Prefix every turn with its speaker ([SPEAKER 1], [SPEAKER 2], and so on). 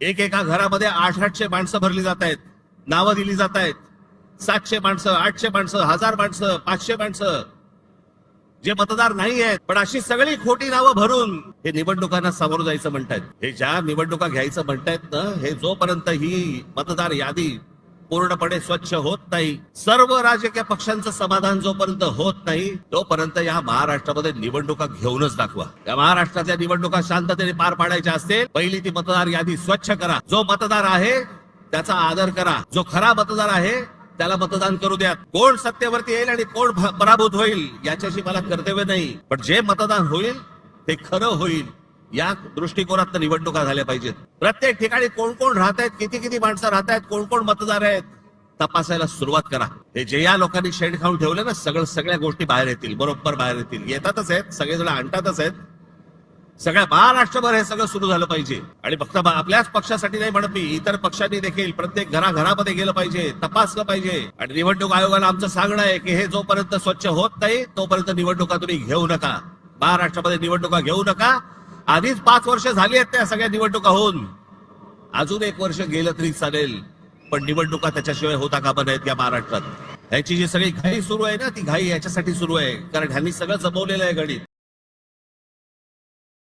[SPEAKER 1] एक एका घरामध्ये आठ आठशे माणसं भरली जात आहेत. नावं दिली जात आहेत. सातशे माणसं आठशे माणसं हजार माणसं पाचशे माणसं. जे मतदार नाही आहेत पण अशी सगळी खोटी नावं भरून हे निवडणुकांना सामोरं जायचं म्हणतायत. हे ज्या निवडणुका घ्यायचं म्हणतायत ना हे जोपर्यंत ही मतदार यादी पूर्णपणे स्वच्छ होत नाही. सर्व राजकीय पक्षांचं समाधान जोपर्यंत होत नाही तोपर्यंत या महाराष्ट्रामध्ये निवडणुका घेऊनच दाखवा. या महाराष्ट्रातल्या निवडणुका शांततेने पार पाडायच्या असतील पहिली ती मतदार यादी स्वच्छ करा. जो मतदार आहे त्याचा आदर करा. जो खरा मतदार आहे त्याला मतदान करू द्या कोण सत्तेवरती येईल आणि कोण पराभूत होईल याच्याशी मला कर्तव्य नाही. पण जे मतदान होईल ते खरं होईल. या दृष्टिकोनात निवडणुका झाल्या पाहिजेत. प्रत्येक ठिकाणी कोण कोण राहत आहेत किती किती माणसं राहत आहेत कोण कोण मतदार आहेत तपासायला सुरुवात करा. हे जे या लोकांनी शेण खाऊन ठेवले ना सगळं सगळ्या गोष्टी बाहेर येतील बरोबर बाहेर येतील. येतातच आहेत सगळेजण आणतातच आहेत. सगळ्या महाराष्ट्रभर हे सगळं सुरू झालं पाहिजे. आणि फक्त बा- आपल्याच पक्षासाठी नाही म्हणत मी इतर पक्षांनी देखील प्रत्येक घराघरामध्ये गेलं पाहिजे तपासलं पाहिजे. आणि निवडणूक आयोगाला आमचं सांगणं आहे की हे जोपर्यंत स्वच्छ होत नाही तोपर्यंत निवडणुका तुम्ही घेऊ नका. महाराष्ट्रामध्ये निवडणुका घेऊ नका. आधीच पाच वर्ष झाली आहेत त्या सगळ्या निवडणुका होऊन अजून एक वर्ष गेलं तरी चालेल पण निवडणुका त्याच्याशिवाय होता कामा नाहीत या महाराष्ट्रात. ह्याची जी सगळी घाई सुरू आहे ना ती घाई याच्यासाठी सुरू आहे कारण ह्यांनी सगळं जमवलेलं आहे गणित.